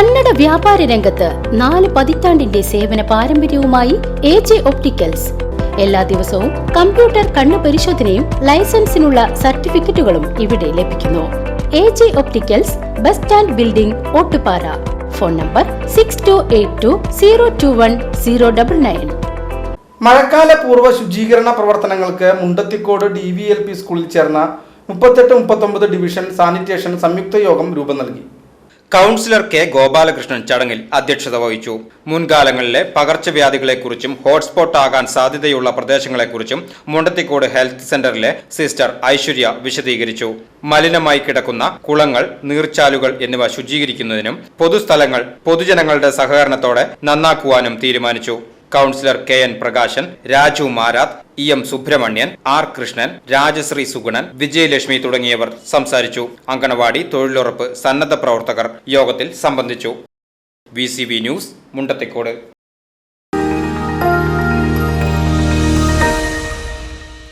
കന്നഡ വ്യാപാര രംഗത്ത് നാല് പതിറ്റാണ്ടിന്റെ സേവന പാരമ്പര്യവുമായി എ ജെ ഒപ്റ്റിക്കൽസ്. എല്ലാ ദിവസവും കമ്പ്യൂട്ടർ കണ്ണു പരിശോധനയും ലൈസൻസിനുള്ള സർട്ടിഫിക്കറ്റുകളും ഇവിടെ ലഭിക്കുന്നു. A J opticals bus stand building Ottupara. Phone number six two eight two zero two one zero double nine മഴക്കാല പൂർവ ശുചീകരണ പ്രവർത്തനങ്ങൾക്ക് Mundathikode D V L P സ്കൂളിൽ ചേർന്ന മുപ്പത്തെട്ട് മുപ്പത്തൊമ്പത് ഡിവിഷൻ സാനിറ്റേഷൻ സംയുക്ത യോഗം രൂപം നൽകി. കൗൺസിലർ കെ ഗോപാലകൃഷ്ണൻ ചടങ്ങിൽ അധ്യക്ഷത വഹിച്ചു. മുൻകാലങ്ങളിലെ പകർച്ചവ്യാധികളെക്കുറിച്ചും ഹോട്ട്സ്പോട്ട് ആകാൻ സാധ്യതയുള്ള പ്രദേശങ്ങളെക്കുറിച്ചും മുണ്ടത്തിക്കോട് ഹെൽത്ത് സെന്ററിലെ സിസ്റ്റർ ഐശ്വര്യ വിശദീകരിച്ചു. മലിനമായി കിടക്കുന്ന കുളങ്ങൾ നീർച്ചാലുകൾ എന്നിവ ശുചീകരിക്കുന്നതിനും പൊതുസ്ഥലങ്ങൾ പൊതുജനങ്ങളുടെ സഹകരണത്തോടെ നന്നാക്കുവാനും തീരുമാനിച്ചു. Councillor K N Prakashan Raju Marath E M Subrahmanyan R Krishnan Rajasree Sugunan Vijayalakshmi തുടങ്ങിയവർ സംസാരിച്ചു. അങ്കണവാടി തൊഴിലുറപ്പ് സന്നദ്ധ പ്രവർത്തകർ യോഗത്തിൽ സംബന്ധിച്ചു. V news Mundathikode.